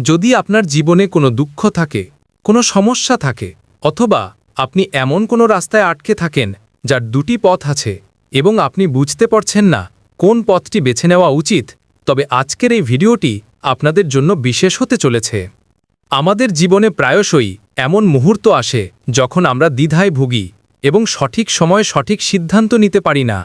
যদি আপনার জীবনে কোনো দুঃখ থাকে, কোনো সমস্যা থাকে, অথবা আপনি এমন কোনো রাস্তায় আটকে থাকেন যার দুটি পথ আছে এবং আপনি বুঝতে পারছেন না কোন পথটি বেছে নেওয়া উচিত, তবে আজকের এই ভিডিওটি আপনাদের জন্য বিশেষ হতে চলেছে। আমাদের জীবনে প্রায়শই এমন মুহূর্ত আসে যখন আমরা দ্বিধায় ভুগি এবং সঠিক সময়ে সঠিক সিদ্ধান্ত নিতে পারি না।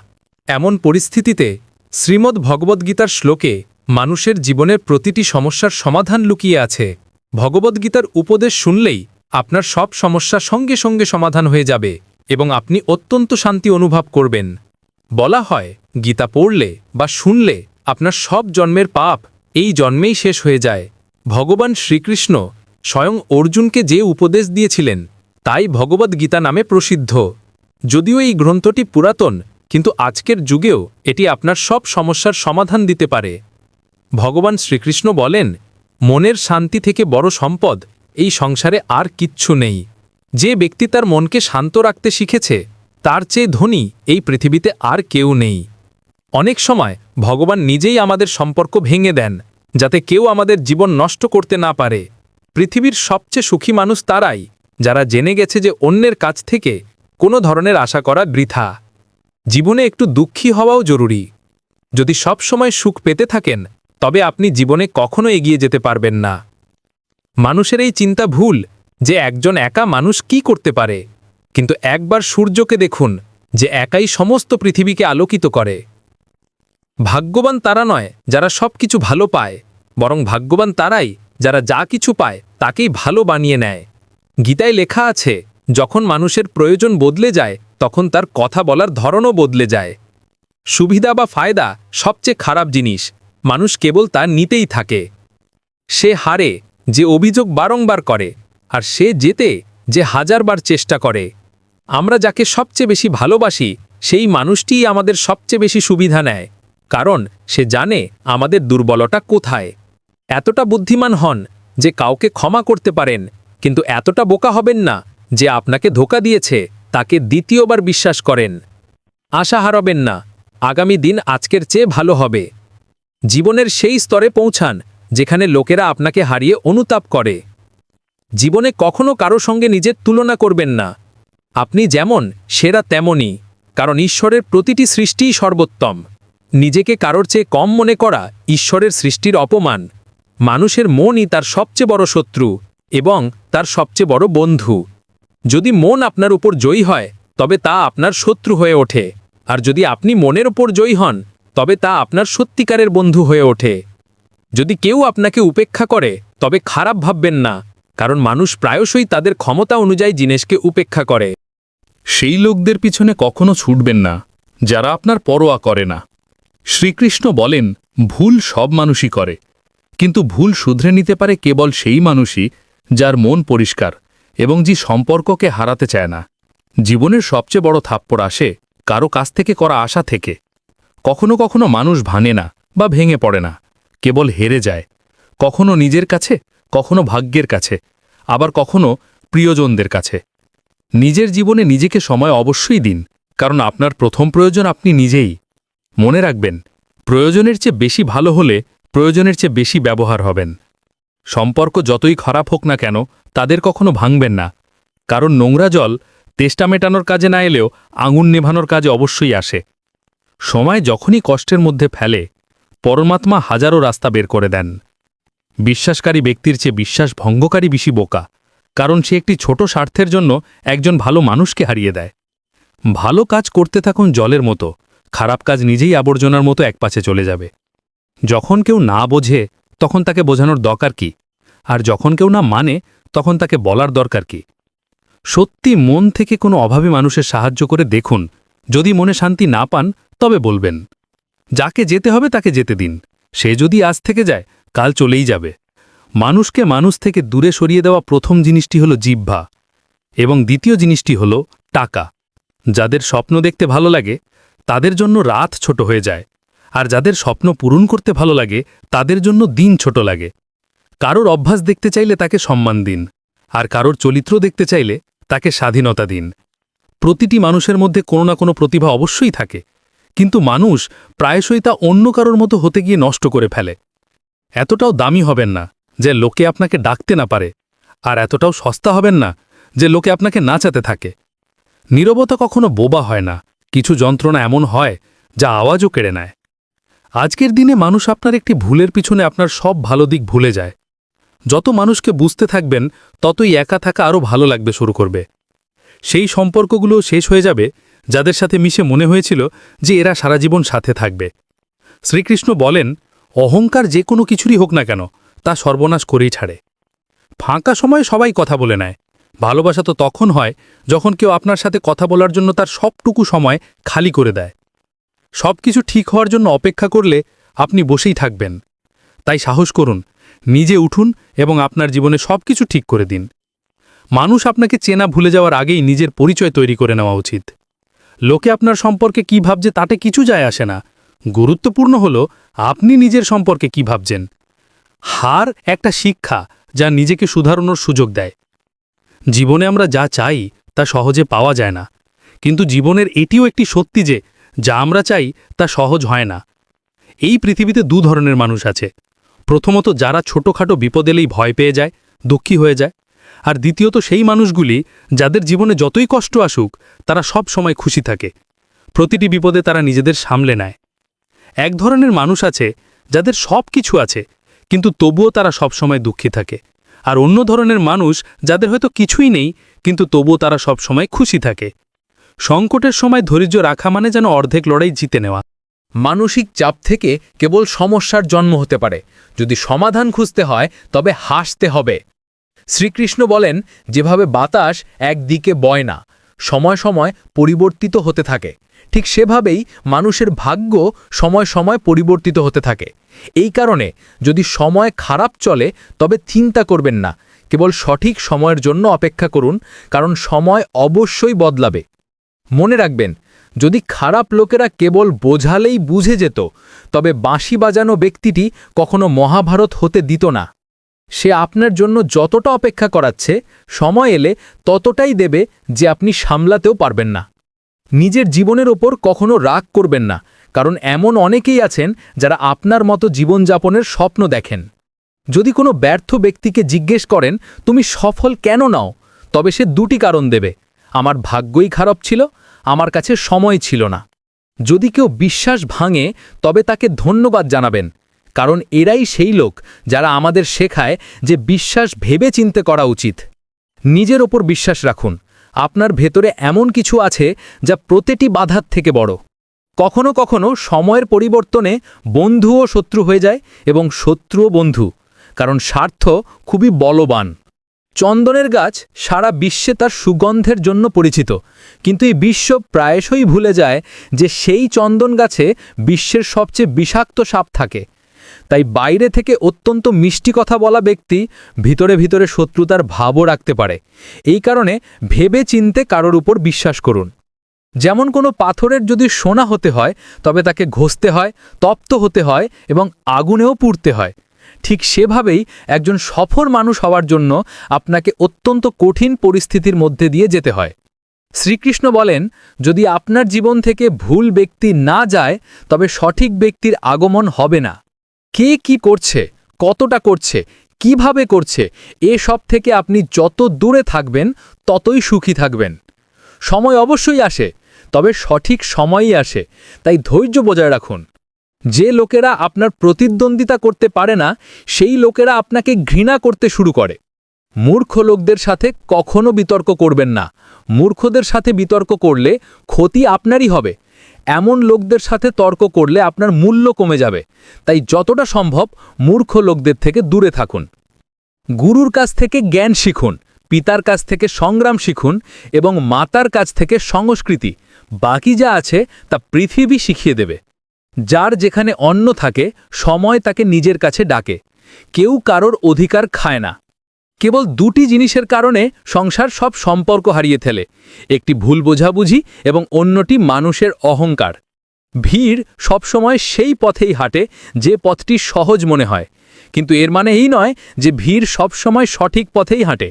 এমন পরিস্থিতিতে শ্রীমদ্ ভগবদ্গীতার শ্লোকে মানুষের জীবনের প্রতিটি সমস্যার সমাধান লুকিয়ে আছে। ভগবদ্গীতার উপদেশ শুনলেই আপনার সব সমস্যা সঙ্গে সঙ্গে সমাধান হয়ে যাবে এবং আপনি অত্যন্ত শান্তি অনুভব করবেন। বলা হয়, গীতা পড়লে বা শুনলে আপনার সব জন্মের পাপ এই জন্মেই শেষ হয়ে যায়। ভগবান শ্রীকৃষ্ণ স্বয়ং অর্জুনকে যে উপদেশ দিয়েছিলেন, তাই ভগবদ্গীতা নামে প্রসিদ্ধ। যদিও এই গ্রন্থটি পুরাতন, কিন্তু আজকের যুগেও এটি আপনার সব সমস্যার সমাধান দিতে পারে। ভগবান শ্রীকৃষ্ণ বলেন, মনের শান্তি থেকে বড় সম্পদ, এই সংসারে আর কিচ্ছু নেই। যে ব্যক্তি তার মনকে শান্ত রাখতে শিখেছে, তার চেয়ে ধনী এই পৃথিবীতে আর কেউ নেই। অনেক সময় ভগবান নিজেই আমাদের সম্পর্ক ভেঙে দেন, যাতে কেউ আমাদের জীবন নষ্ট করতে না পারে। পৃথিবীর সবচেয়ে সুখী মানুষ তারাই, যারা জেনে গেছে যে অন্যের কাছ থেকে কোনো ধরনের আশা করা বৃথা। জীবনে একটু দুঃখী হওয়াও জরুরি। যদি সব সময় সুখ পেতে থাকেন তবে আপনি জীবনে কখনো এগিয়ে যেতে পারবেন না। মানুষের এই চিন্তা ভুল যে একজন একা মানুষ কি করতে পারে। কিন্তু একবার সূর্যকে দেখুন যে একাই সমস্ত পৃথিবীকে আলোকিত করে। ভাগ্যবান তারা নয় যারা সব কিছু ভালো পায়, বরং ভাগ্যবান তারাই যারা যা কিছু পায় তাকেই ভালো বানিয়ে নেয়। গীতায় লেখা আছে, যখন মানুষের প্রয়োজন বদলে যায়, তখন তার কথা বলার ধরনও বদলে যায়। সুবিধা বা ফায়দা সবচেয়ে খারাপ জিনিস মানুষ কেবল তা নিতেই থাকে। সে হারে যে অভিযোগ বারংবার করে, আর সে যেতে যে হাজারবার চেষ্টা করে। আমরা যাকে সবচেয়ে বেশি ভালোবাসি, সেই মানুষটিই আমাদের সবচেয়ে বেশি সুবিধা নেয়, কারণ সে জানে আমাদের দুর্বলতা কোথায়। এতটা বুদ্ধিমান হন যে কাউকে ক্ষমা করতে পারেন, কিন্তু এতটা বোকা হবেন না যে আপনাকে ধোকা দিয়েছে, তাকে দ্বিতীয়বার বিশ্বাস করেন। আশা হারাবেন না, আগামী দিন আজকের চেয়ে ভালো হবে। জীবনের সেই স্তরে পৌঁছান, যেখানে লোকেরা আপনাকে হারিয়ে অনুতাপ করে। জীবনে কখনো কারও সঙ্গে নিজের তুলনা করবেন না। আপনি যেমন, সেরা তেমনই, কারণ ঈশ্বরের প্রতিটি সৃষ্টিই সর্বোত্তম। নিজেকে কারোর চেয়ে কম মনে করা ঈশ্বরের সৃষ্টির অপমান। মানুষের মনই তার সবচেয়ে বড় শত্রু এবং তার সবচেয়ে বড় বন্ধু। যদি মন আপনার উপর জয়ী হয়, তবে তা আপনার শত্রু হয়ে ওঠে। আর যদি আপনি মনের ওপর জয়ী হন তবে তা আপনার সত্যিকারের বন্ধু হয়ে ওঠে। যদি কেউ আপনাকে উপেক্ষা করে, তবে খারাপ ভাববেন না, কারণ মানুষ প্রায়শই তাদের ক্ষমতা অনুযায়ী জিনিসকে উপেক্ষা করে। সেই লোকদের পিছনে কখনো ছুটবেন না, যারা আপনার পরোয়া করে না। শ্রীকৃষ্ণ বলেন, ভুল সব মানুষই করে, কিন্তু ভুল শুধরে নিতে পারে কেবল সেই মানুষই যার মন পরিষ্কার এবং যে সম্পর্ককে হারাতে চায় না। জীবনের সবচেয়ে বড় থাপ্পড় আসে কারও কাছ থেকে করা আশা থেকে। কখনো কখনো মানুষ ভানে না বা ভেঙে পড়ে না, কেবল হেরে যায়। কখনো নিজের কাছে, কখনো ভাগ্যের কাছে, আবার কখনো প্রিয়জনদের কাছে। নিজের জীবনে নিজেকে সময় অবশ্যই দিন, কারণ আপনার প্রথম প্রয়োজন আপনি নিজেই। মনে রাখবেন, প্রয়োজনের চেয়ে বেশি ভালো হলে প্রয়োজনের চেয়ে বেশি ব্যবহার হবেন। সম্পর্ক যতই খারাপ হোক না কেন, তাদের কখনো ভাঙবেন না। কারণ নোংরা জল তেষ্টা মেটানোর কাজে না এলেও আঙুন নেভানোর কাজে অবশ্যই আসে। সময় যখনই কষ্টের মধ্যে ফেলে, পরমাত্মা হাজারো রাস্তা বের করে দেন। বিশ্বাসকারী ব্যক্তির চেয়ে বিশ্বাস ভঙ্গকারী বেশি বোকা, কারণ সে একটি ছোট স্বার্থের জন্য একজন ভালো মানুষকে হারিয়ে দেয়। ভালো কাজ করতে থাকুন জলের মতো, খারাপ কাজ নিজেই আবর্জনার মতো একপাশে চলে যাবে। যখন কেউ না বোঝে, তখন তাকে বোঝানোর দরকার কি? আর যখন কেউ না মানে তখন তাকে বলার দরকার কি? সত্যি মন থেকে কোনো অভাবী মানুষের সাহায্য করে দেখুন যদি মনে শান্তি না পান, তবে বলবেন, যাকে যেতে হবে তাকে যেতে দিন। সে যদি আজ থেকে যায়, কাল চলেই যাবে। মানুষকে মানুষ থেকে দূরে সরিয়ে দেওয়া প্রথম জিনিসটি হল জিহ্বা এবং দ্বিতীয় জিনিসটি হল টাকা। যাদের স্বপ্ন দেখতে ভালো লাগে, তাদের জন্য রাত ছোট হয়ে যায়। আর যাদের স্বপ্ন পূরণ করতে ভালো লাগে, তাদের জন্য দিন ছোট লাগে। কারোর অভ্যাস দেখতে চাইলে তাকে সম্মান দিন, আর কারোর চরিত্র দেখতে চাইলে তাকে স্বাধীনতা দিন। প্রতিটি মানুষের মধ্যে কোনো না কোনো প্রতিভা অবশ্যই থাকে। কিন্তু মানুষ প্রায়শই তা অন্য কারোর মতো হতে গিয়ে নষ্ট করে ফেলে। এতটাও দামি হবেন না যে লোকে আপনাকে ডাকতে না পারে, আর এতটাও সস্তা হবেন না যে লোকে আপনাকে নাচাতে থাকে। নীরবতা কখনো বোবা হয় না, কিছু যন্ত্রণা এমন হয় যা আওয়াজও কেড়ে নেয়। আজকের দিনে মানুষ আপনার একটি ভুলের পিছনে আপনার সব ভালো দিক ভুলে যায়। যত মানুষকে বুঝতে থাকবেন, ততই একা থাকা আরও ভালো লাগবে শুরু করবে। সেই সম্পর্কগুলো শেষ হয়ে যাবে যাদের সাথে মিশে মনে হয়েছিল যে এরা সারা জীবন সাথে থাকবে। শ্রীকৃষ্ণ বলেন, অহংকার যে কোনো কিছুরই হোক না কেন, তা সর্বনাশ করেই ছাড়ে। ফাঁকা সময়ে সবাই কথা বলে নেয়। ভালোবাসা তো তখন হয় যখন কেউ আপনার সাথে কথা বলার জন্য তার সবটুকু সময় খালি করে দেয়। সব কিছু ঠিক হওয়ার জন্য অপেক্ষা করলে আপনি বসেই থাকবেন। তাই সাহস করুন, নিজে উঠুন এবং আপনার জীবনে সব কিছু ঠিক করে দিন। মানুষ আপনাকে চেনা ভুলে যাওয়ার আগেই নিজের পরিচয় তৈরি করে নেওয়া উচিত। লোকে আপনার সম্পর্কে কি ভাবছে তাতে কিছু যায় আসে না। গুরুত্বপূর্ণ হল, আপনি নিজের সম্পর্কে কি ভাবছেন। হার একটা শিক্ষা যা নিজেকে সুধারণের সুযোগ দেয়। জীবনে আমরা যা চাই, তা সহজে পাওয়া যায় না। কিন্তু জীবনের এটিও একটি সত্যি যে, যা আমরা চাই, তা সহজ হয় না। এই পৃথিবীতে দু ধরনের মানুষ আছে। প্রথমত যারা ছোটখাটো বিপদ এলেই ভয় পেয়ে যায়, দুঃখী হয়ে যায়। আর দ্বিতীয়ত সেই মানুষগুলি, যাদের জীবনে যতই কষ্ট আসুক, তারা সব সময় খুশি থাকে। প্রতিটি বিপদে তারা নিজেদের সামলে নেয়। এক ধরনের মানুষ আছে, যাদের সব কিছু আছে, কিন্তু তবুও তারা সবসময় দুঃখী থাকে। আর অন্য ধরনের মানুষ, যাদের হয়তো কিছুই নেই, কিন্তু তবুও তারা সবসময় খুশি থাকে। সংকটের সময় ধৈর্য রাখা মানে যেন অর্ধেক লড়াই জিতে নেওয়া। মানসিক চাপ থেকে কেবল সমস্যার জন্ম হতে পারে। যদি সমাধান খুঁজতে হয়, তবে হাসতে হবে। শ্রীকৃষ্ণ বলেন, যেভাবে বাতাস একদিকে বয় না, সময় সময় পরিবর্তিত হতে থাকে। ঠিক সেভাবেই মানুষের ভাগ্য সময় সময় পরিবর্তিত হতে থাকে। এই কারণে যদি সময় খারাপ চলে, তবে চিন্তা করবেন না। কেবল সঠিক সময়ের জন্য অপেক্ষা করুন, কারণ সময় অবশ্যই বদলাবে। মনে রাখবেন, যদি খারাপ লোকেরা কেবল বোঝালেই বুঝে যেত, তবে বাঁশি বাজানো ব্যক্তিটি কখনো মহাভারত হতে দিত না। সে আপনার জন্য যতটা অপেক্ষা করাচ্ছে, সময় এলে ততটাই দেবে যে আপনি সামলাতেও পারবেন না। নিজের জীবনের ওপর কখনো রাগ করবেন না, কারণ এমন অনেকেই আছেন যারা আপনার মতো জীবনযাপনের স্বপ্ন দেখেন। যদি কোনো ব্যর্থ ব্যক্তিকে জিজ্ঞেস করেন, তুমি সফল কেন নাও? তবে সে দুটি কারণ দেবে। আমার ভাগ্যই খারাপ ছিল, আমার কাছে সময় ছিল না। যদি কেউ বিশ্বাস ভাঙে, তবে তাকে ধন্যবাদ জানাবেন। কারণ এরাই সেই লোক যারা আমাদের শেখায় যে বিশ্বাস ভেবে চিনতে করা উচিত। নিজের ওপর বিশ্বাস রাখুন, আপনার ভেতরে এমন কিছু আছে যা প্রতিটি বাধার থেকে বড়। কখনো কখনো সময়ের পরিবর্তনে বন্ধুও শত্রু হয়ে যায় এবং শত্রুও বন্ধু, কারণ স্বার্থ খুবই বলবান। চন্দনের গাছ সারা বিশ্বে তার সুগন্ধের জন্য পরিচিত, কিন্তু এই বিশ্ব প্রায়শই ভুলে যায় যে সেই চন্দন গাছে বিশ্বের সবচেয়ে বিষাক্ত সাপ থাকে। তাই বাইরে থেকে অত্যন্ত মিষ্টি কথা বলা ব্যক্তি ভিতরে ভিতরে শত্রুতার ভাবও রাখতে পারে। এই কারণে ভেবে চিনতে কারোর উপর বিশ্বাস করুন। যেমন কোনো পাথরের যদি সোনা হতে হয়, তবে তাকে ঘষতে হয়, তপ্ত হতে হয় এবং আগুনেও পুড়তে হয়। ঠিক সেভাবেই একজন সফল মানুষ হওয়ার জন্য আপনাকে অত্যন্ত কঠিন পরিস্থিতির মধ্যে দিয়ে যেতে হয়। শ্রীকৃষ্ণ বলেন, যদি আপনার জীবন থেকে ভুল ব্যক্তি না যায়, তবে সঠিক ব্যক্তির আগমন হবে না। কে কি করছে, কতটা করছে, কীভাবে করছে এসব থেকে আপনি যত দূরে থাকবেন, ততই সুখী থাকবেন। সময় অবশ্যই আসে, তবে সঠিক সময়ই আসে, তাই ধৈর্য বজায় রাখুন। যে লোকেরা আপনার প্রতিদ্বন্দ্বিতা করতে পারে না, সেই লোকেরা আপনাকে ঘৃণা করতে শুরু করে। মূর্খ লোকদের সাথে কখনো বিতর্ক করবেন না। মূর্খদের সাথে বিতর্ক করলে ক্ষতি আপনারই হবে। এমন লোকদের সাথে তর্ক করলে আপনার মূল্য কমে যাবে। তাই যতটা সম্ভব মূর্খ লোকদের থেকে দূরে থাকুন। গুরুর কাছ থেকে জ্ঞান শিখুন, পিতার কাছ থেকে সংগ্রাম শিখুন এবং মাতার কাছ থেকে সংস্কৃতি, বাকি যা আছে তা পৃথিবী শিখিয়ে দেবে। যার যেখানে অন্ন থাকে, সময় তাকে নিজের কাছে ডাকে। কেউ কারোর অধিকার খায় না। কেবল দুটি জিনিসের কারণে সংসার সব সম্পর্ক হারিয়ে ফেলে, একটি ভুল বোঝাবুঝি এবং অন্যটি মানুষের অহংকার। ভিড় সবসময় সেই পথেই হাঁটে যে পথটি সহজ মনে হয়, কিন্তু এর মানে এই নয় যে ভিড় সবসময় সঠিক পথেই হাঁটে।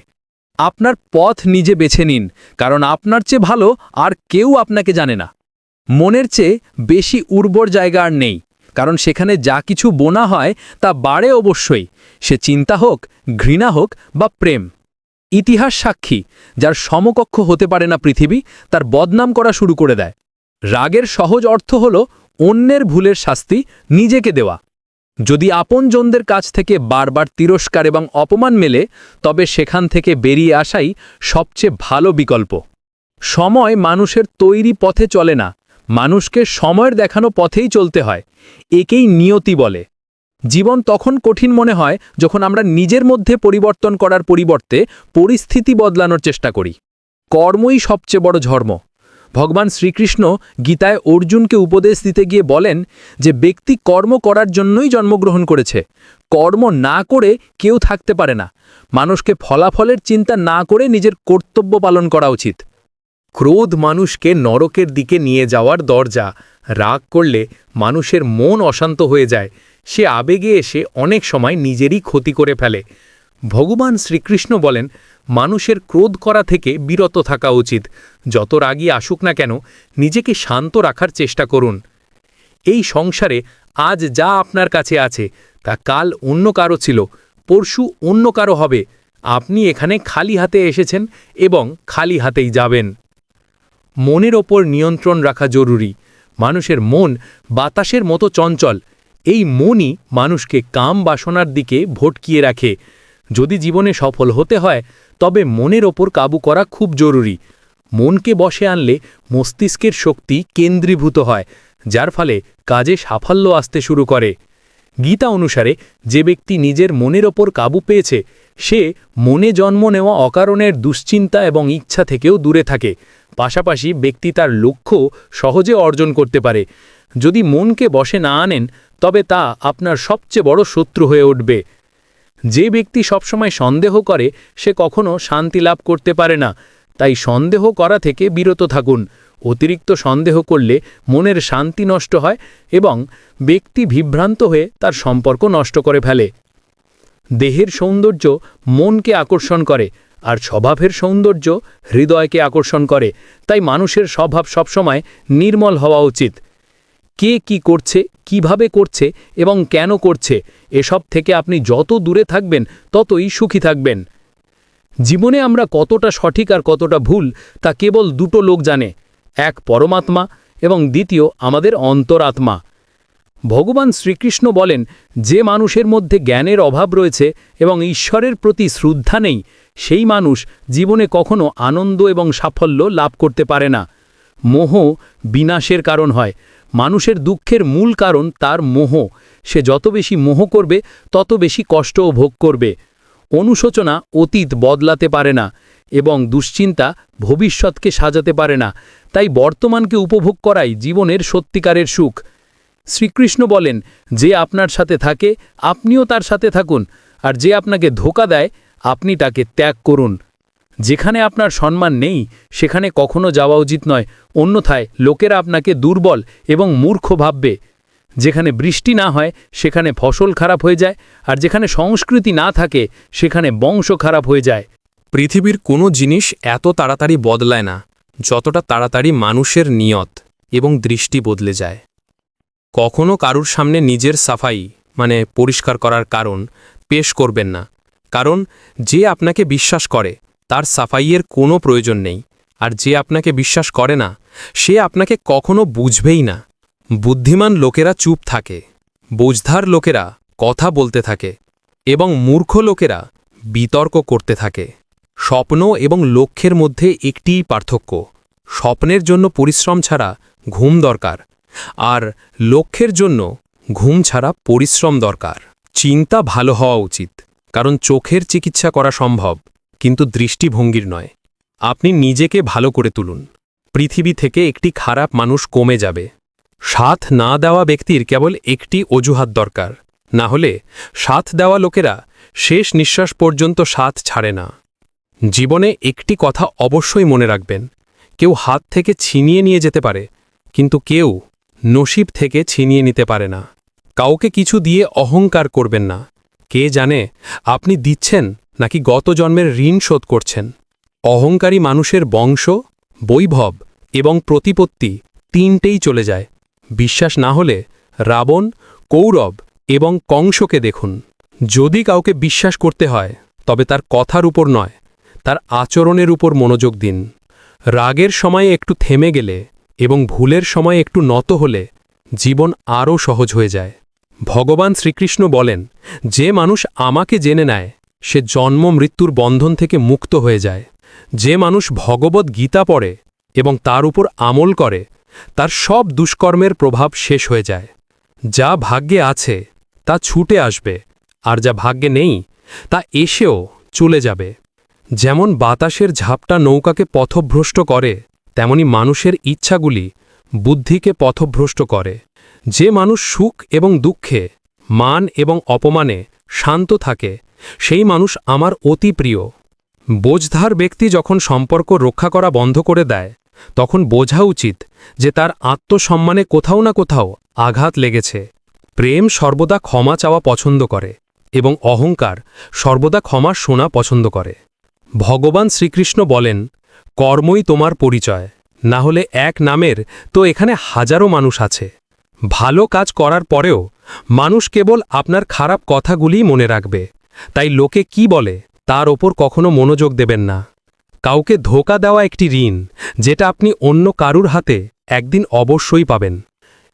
আপনার পথ নিজে বেছে নিন, কারণ আপনার চেয়ে ভালো আর কেউ আপনাকে জানে না। মনের চেয়ে বেশি উর্বর জায়গা আর নেই, কারণ সেখানে যা কিছু বোনা হয় তা বাড়ে অবশ্যই। সে চিন্তা হোক, ঘৃণা হোক বা প্রেম। ইতিহাস সাক্ষী, যার সমকক্ষ হতে পারে না পৃথিবী, তার বদনাম করা শুরু করে দেয়। রাগের সহজ অর্থ হল অন্যের ভুলের শাস্তি নিজেকে দেওয়া। যদি আপনজনদের কাছ থেকে বারবার তিরস্কার এবং অপমান মেলে, তবে সেখান থেকে বেরিয়ে আসাই সবচেয়ে ভালো বিকল্প। সময় মানুষের তৈরি পথে চলে না, মানুষকে সময়ের দেখানো পথেই চলতে হয়, একেই নিয়তি বলে। জীবন তখন কঠিন মনে হয় যখন আমরা নিজের মধ্যে পরিবর্তন করার পরিবর্তে পরিস্থিতি বদলানোর চেষ্টা করি। কর্মই সবচেয়ে বড় ধর্ম ভগবান শ্রীকৃষ্ণ গীতায় অর্জুনকে উপদেশ দিতে গিয়ে বলেন যে, ব্যক্তি কর্ম করার জন্যই জন্মগ্রহণ করেছে। কর্ম না করে কেউ থাকতে পারে না। মানুষকে ফলাফলের চিন্তা না করে নিজের কর্তব্য পালন করা উচিত। ক্রোধ মানুষকে নরকের দিকে নিয়ে যাওয়ার দরজা রাগ করলে মানুষের মন অশান্ত হয়ে যায়। সে আবেগে এসে অনেক সময় নিজেরই ক্ষতি করে ফেলে। ভগবান শ্রীকৃষ্ণ বলেন, মানুষের ক্রোধ করা থেকে বিরত থাকা উচিত। যত রাগই আসুক না কেন, নিজেকে শান্ত রাখার চেষ্টা করুন। এই সংসারে আজ যা আপনার কাছে আছে, তা কাল অন্য কারও ছিল, পরশু অন্য কারও হবে। আপনি এখানে খালি হাতে এসেছেন এবং খালি হাতেই যাবেন। মনের ওপর নিয়ন্ত্রণ রাখা জরুরি। মানুষের মন বাতাসের মতো চঞ্চল। এই মনই মানুষকে কাম বাসনার দিকে ভটকিয়ে রাখে। যদি জীবনে সফল হতে হয়, তবে মনের ওপর কাবু করা খুব জরুরি। মনকে বসে আনলে মস্তিষ্কের শক্তি কেন্দ্রীভূত হয়, যার ফলে কাজে সাফল্য আসতে শুরু করে। গীতা অনুসারে যে ব্যক্তি নিজের মনের ওপর কাবু পেয়েছে, সে মনে জন্ম নেওয়া অকারণের দুশ্চিন্তা এবং ইচ্ছা থেকেও দূরে থাকে। পাশাপাশি ব্যক্তি তার লক্ষ্য সহজে অর্জন করতে পারে। যদি মনকে বসে না আনেন তবে তা আপনার সবচেয়ে বড় শত্রু হয়ে উঠবে। যে ব্যক্তি সবসময় সন্দেহ করে, সে কখনো শান্তি লাভ করতে পারে না। তাই সন্দেহ করা থেকে বিরত থাকুন। অতিরিক্ত সন্দেহ করলে মনের শান্তি নষ্ট হয় এবং ব্যক্তি বিভ্রান্ত হয়ে তার সম্পর্ক নষ্ট করে ফেলে। দেহের সৌন্দর্য মনকে আকর্ষণ করে আর স্বভাবের সৌন্দর্য হৃদয়কে আকর্ষণ করে। তাই মানুষের স্বভাব সবসময় নির্মল হওয়া উচিত। কে কি করছে, কীভাবে করছে এবং কেন করছে, এসব থেকে আপনি যত দূরে থাকবেন, ততই সুখী থাকবেন। জীবনে আমরা কতটা সঠিক আর কতটা ভুল, তা কেবল দুটো লোক জানে, এক পরমাত্মা এবং দ্বিতীয় আমাদের অন্তরাত্মা। ভগবান শ্রীকৃষ্ণ বলেন, যে মানুষের মধ্যে জ্ঞানের অভাব রয়েছে এবং ঈশ্বরের প্রতি শ্রদ্ধা নেই, সেই মানুষ জীবনে কখনো আনন্দ এবং সাফল্য লাভ করতে পারে না। মোহ বিনাশের কারণ হয় মানুষের দুঃখের মূল কারণ তার মোহ। সে যত বেশি মোহ করবে, তত বেশি কষ্টও ভোগ করবে। অনুশোচনা অতীত বদলাতে পারে না এবং দুশ্চিন্তা ভবিষ্যৎকে সাজাতে পারে না। তাই বর্তমানকে উপভোগ করাই জীবনের সত্যিকারের সুখ। শ্রীকৃষ্ণ বলেন, যে আপনার সাথে থাকে, আপনিও তার সাথে থাকুন। আর যে আপনাকে ধোকা দেয়, আপনি তাকে ত্যাগ করুন। যেখানে আপনার সম্মান নেই, সেখানে কখনো যাওয়া উচিত নয়। অন্যথায় লোকেরা আপনাকে দুর্বল এবং মূর্খ ভাববে। যেখানে বৃষ্টি না হয়, সেখানে ফসল খারাপ হয়ে যায়, আর যেখানে সংস্কৃতি না থাকে, সেখানে বংশ খারাপ হয়ে যায়। পৃথিবীর কোনো জিনিস এত তাড়াতাড়ি বদলায় না, যতটা তাড়াতাড়ি মানুষের নিয়ত এবং দৃষ্টি বদলে যায়। কখনো কারুর সামনে নিজের সাফাই মানে পরিষ্কার করার কারণ, পেশ করবেন না। কারণ, যে আপনাকে বিশ্বাস করে তার সাফাইয়ের কোনো প্রয়োজন নেই, আর যে আপনাকে বিশ্বাস করে না, সে আপনাকে কখনো বুঝবেই না। বুদ্ধিমান লোকেরা চুপ থাকে, বোঝধার লোকেরা কথা বলতে থাকে, এবং মূর্খ লোকেরা বিতর্ক করতে থাকে। স্বপ্ন এবং লক্ষ্যের মধ্যে একটিই পার্থক্য, স্বপ্নের জন্য পরিশ্রম ছাড়া ঘুম দরকার, আর লক্ষ্যের জন্য ঘুম ছাড়া পরিশ্রম দরকার। চিন্তা ভালো হওয়া উচিত, কারণ চোখের চিকিৎসা করা সম্ভব। কিন্তু দৃষ্টিভঙ্গির নয়। আপনি নিজেকে ভালো করে তুলুন। পৃথিবী থেকে একটি খারাপ মানুষ কমে যাবে। সাথ না দেওয়া ব্যক্তির কেবল একটি অজুহাত দরকার। না হলে সাথ দেওয়া লোকেরা শেষ নিঃশ্বাস পর্যন্ত সাথ ছাড়ে না। জীবনে একটি কথা অবশ্যই মনে রাখবেন। কেউ হাত থেকে ছিনিয়ে নিয়ে যেতে পারে, কিন্তু কেউ নসিব থেকে ছিনিয়ে নিতে পারে না। কাউকে কিছু দিয়ে অহংকার করবেন না। কে জানে আপনি দিচ্ছেন নাকি গত জন্মের ঋণ শোধ করছেন? অহংকারী মানুষের বংশ, বৈভব এবং প্রতিপত্তি তিনটেই চলে যায়। বিশ্বাস না হলে রাবণ, কৌরব এবং কংসকে দেখুন। যদি কাউকে বিশ্বাস করতে হয়, তবে তার কথার উপর নয়, তার আচরণের উপর মনোযোগ দিন। রাগের সময়ে একটু থেমে গেলে এবং ভুলের সময় একটু নত হলে জীবন আরও সহজ হয়ে যায়। ভগবান শ্রীকৃষ্ণ বলেন, যে মানুষ আমাকে জেনে নেয় সে জন্ম মৃত্যুর বন্ধন থেকে মুক্ত হয়ে যায়। যে মানুষ ভগবত গীতা পড়ে এবং তার উপর আমল করে, তার সব দুষ্কর্মের প্রভাব শেষ হয়ে যায়। যা ভাগ্যে আছে, তা ছুটে আসবে, আর যা ভাগ্যে নেই, তা এসেও চলে যাবে। যেমন বাতাসের ঝাপটা নৌকাকে পথভ্রষ্ট করে, তেমনি মানুষের ইচ্ছাগুলি বুদ্ধিকে পথভ্রষ্ট করে। যে মানুষ সুখ এবং দুঃখে, মান এবং অপমানে শান্ত থাকে সেই মানুষ আমার অতি প্রিয়। বোঝধার ব্যক্তি যখন সম্পর্ক রক্ষা করা বন্ধ করে দেয়, তখন বোঝা উচিত যে তার আত্মসম্মানে কোথাও না কোথাও আঘাত লেগেছে। প্রেম সর্বদা ক্ষমা চাওয়া পছন্দ করে এবং অহংকার সর্বদা ক্ষমা শোনা পছন্দ করে। ভগবান শ্রীকৃষ্ণ বলেন, কর্মই তোমার পরিচয়, না হলে এক নামের তো এখানে হাজারো মানুষ আছে। ভালো কাজ করার পরেও মানুষ কেবল আপনার খারাপ কথাগুলিই মনে রাখবে। তাই লোকে কি বলে, তার ওপর কখনো মনোযোগ দেবেন না। কাউকে ধোকা দেওয়া একটি ঋণ, যেটা আপনি অন্য কারুর হাতে একদিন অবশ্যই পাবেন।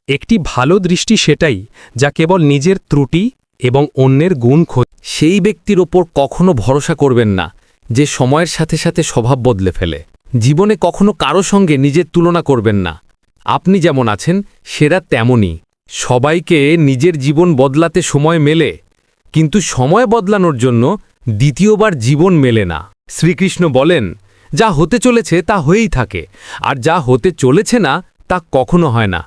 একটি ভালো দৃষ্টি সেটাই, যা কেবল নিজের ত্রুটি এবং অন্যের গুণ খোঁজ। সেই ব্যক্তির ওপর কখনো ভরসা করবেন না, যে সময়ের সাথে সাথে স্বভাব বদলে ফেলে। জীবনে কখনো কারও সঙ্গে নিজের তুলনা করবেন না। আপনি যেমন আছেন, সেরা তেমনই। সবাইকে নিজের জীবন বদলাতে সময় মেলে কিন্তু সময় বদলানোর জন্য দ্বিতীয়বার জীবন মেলে না। শ্রীকৃষ্ণ বলেন, যা হতে চলেছে তা হয়েই থাকে, আর যা হতে চলেছে না তা কখনো হয় না।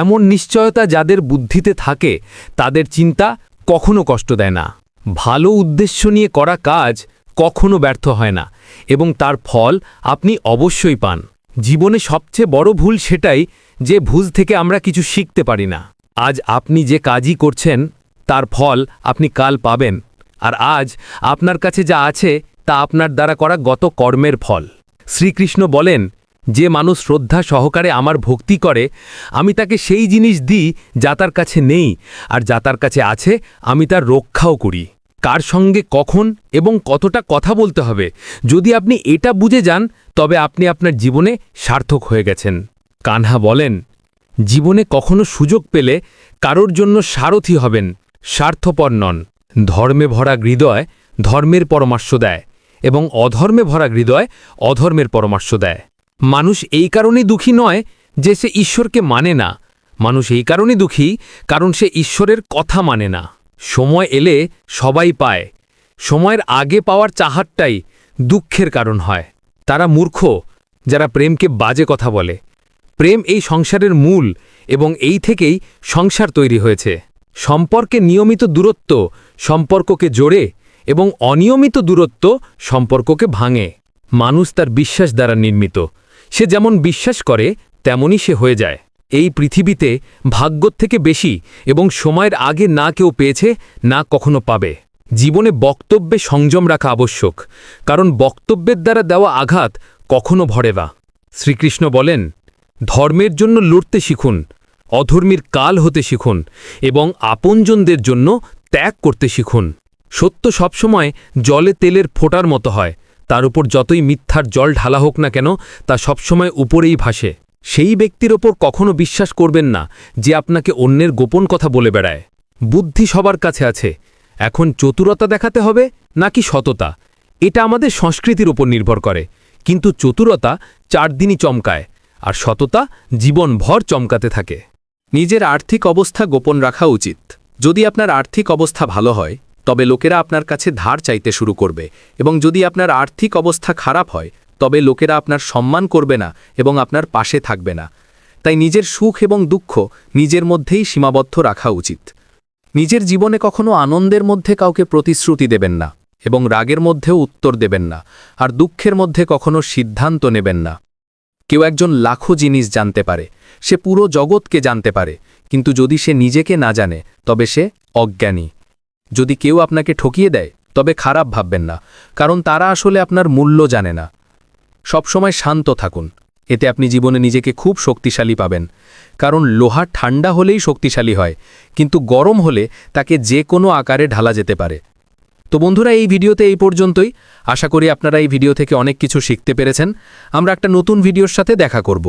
এমন নিশ্চয়তা যাদের বুদ্ধিতে থাকে, তাদের চিন্তা কখনো কষ্ট দেয় না। ভালো উদ্দেশ্য নিয়ে করা কাজ কখনো ব্যর্থ হয় না, এবং তার ফল আপনি অবশ্যই পান। জীবনে সবচেয়ে বড় ভুল সেটাই যে ভুল থেকে আমরা কিছু শিখতে পারি না। আজ আপনি যে কাজই করছেন তার ফল আপনি কাল পাবেন। আর আজ আপনার কাছে যা আছে তা আপনার দ্বারা করা গত কর্মের ফল। শ্রীকৃষ্ণ বলেন, যে মানুষ শ্রদ্ধা সহকারে আমার ভক্তি করে, আমি তাকে সেই জিনিস দিই যা তার কাছে নেই, আর যা তার কাছে আছে, আমি তার রক্ষাও করি। কার সঙ্গে কখন এবং কতটা কথা বলতে হবে? যদি আপনি এটা বুঝে যান, তবে আপনি আপনার জীবনে সার্থক হয়ে গেছেন। কানহা বলেন, জীবনে কখনো সুযোগ পেলে কারোর জন্য সারথি হবেন স্বার্থপর নন। ধর্মে ভরা হৃদয় ধর্মের পরামর্শ দেয় এবং অধর্মে ভরা হৃদয় অধর্মের পরামর্শ দেয়। মানুষ এই কারণেই দুঃখী নয় যে সে ঈশ্বরকে মানে না। মানুষ এই কারণে দুঃখী কারণ সে ঈশ্বরের কথা মানে না। সময় এলে সবাই পায়। সময়ের আগে পাওয়ার চাহাতটাই দুঃখের কারণ হয়। তারা মূর্খ, যারা প্রেমকে বাজে কথা বলে। প্রেম এই সংসারের মূল এবং এই থেকেই সংসার তৈরি হয়েছে। সম্পর্কে নিয়মিত দূরত্ব সম্পর্ককে জোড়ে এবং অনিয়মিত দূরত্ব সম্পর্ককে ভাঙে। মানুষ তার বিশ্বাস দ্বারা নির্মিত। সে যেমন বিশ্বাস করে, তেমনই সে হয়ে যায়। এই পৃথিবীতে ভাগ্যর থেকে বেশি এবং সময়ের আগে না কেউ পেয়েছে, না কখনো পাবে। জীবনে বক্তব্যে সংযম রাখা আবশ্যক, কারণ বক্তব্যের দ্বারা দেওয়া আঘাত কখনো ভরে না। শ্রীকৃষ্ণ বলেন, ধর্মের জন্য লড়তে শিখুন অধর্মীর কাল হতে শিখুন এবং আপনজনদের জন্য ত্যাগ করতে শিখুন। সত্য সবসময় জলে তেলের ফোটার মতো হয়। তার উপর যতই মিথ্যার জল ঢালা হোক না কেন, তা সবসময় উপরেই ভাসে। সেই ব্যক্তির ওপর কখনো বিশ্বাস করবেন না যে আপনাকে অন্যের গোপন কথা বলে বেড়ায়। বুদ্ধি সবার কাছে আছে। এখন চতুরতা দেখাতে হবে নাকি সততা? এটা আমাদের সংস্কৃতির উপর নির্ভর করে। কিন্তু চতুরতা চার দিনই চমকায়, আর সততা জীবনভর চমকাতে থাকে। নিজের আর্থিক অবস্থা গোপন রাখা উচিত। যদি আপনার আর্থিক অবস্থা ভালো হয়, তবে লোকেরা আপনার কাছে ধার চাইতে শুরু করবে এবং যদি আপনার আর্থিক অবস্থা খারাপ হয়, তবে লোকেরা আপনার সম্মান করবে না এবং আপনার পাশে থাকবে না। তাই নিজের সুখ এবং দুঃখ নিজের মধ্যেই সীমাবদ্ধ রাখা উচিত। নিজের জীবনে কখনো আনন্দের মধ্যে কাউকে প্রতিশ্রুতি দেবেন না এবং রাগের মধ্যেও উত্তর দেবেন না, আর দুঃখের মধ্যে কখনো সিদ্ধান্ত নেবেন না। কেউ একজন লাখো জিনিস জানতে পারে। সে পুরো জগৎকে জানতে পারে। কিন্তু যদি সে নিজেকে না জানে, তবে সে অজ্ঞানী। যদি কেউ আপনাকে ঠকিয়ে দেয়, তবে খারাপ ভাববেন না, কারণ তারা আসলে আপনার মূল্য জানে না। সবসময় শান্ত থাকুন। এতে আপনি জীবনে নিজেকে খুব শক্তিশালী পাবেন। কারণ লোহা ঠান্ডা হলেই শক্তিশালী হয়, কিন্তু গরম হলে তাকে যে কোনো আকারে ঢালা যেতে পারে। তো বন্ধুরা, এই ভিডিওতে এই পর্যন্তই। আশা করি আপনারা এই ভিডিও থেকে অনেক কিছু শিখতে পেরেছেন। আমরা একটা নতুন ভিডিওর সাথে দেখা করব।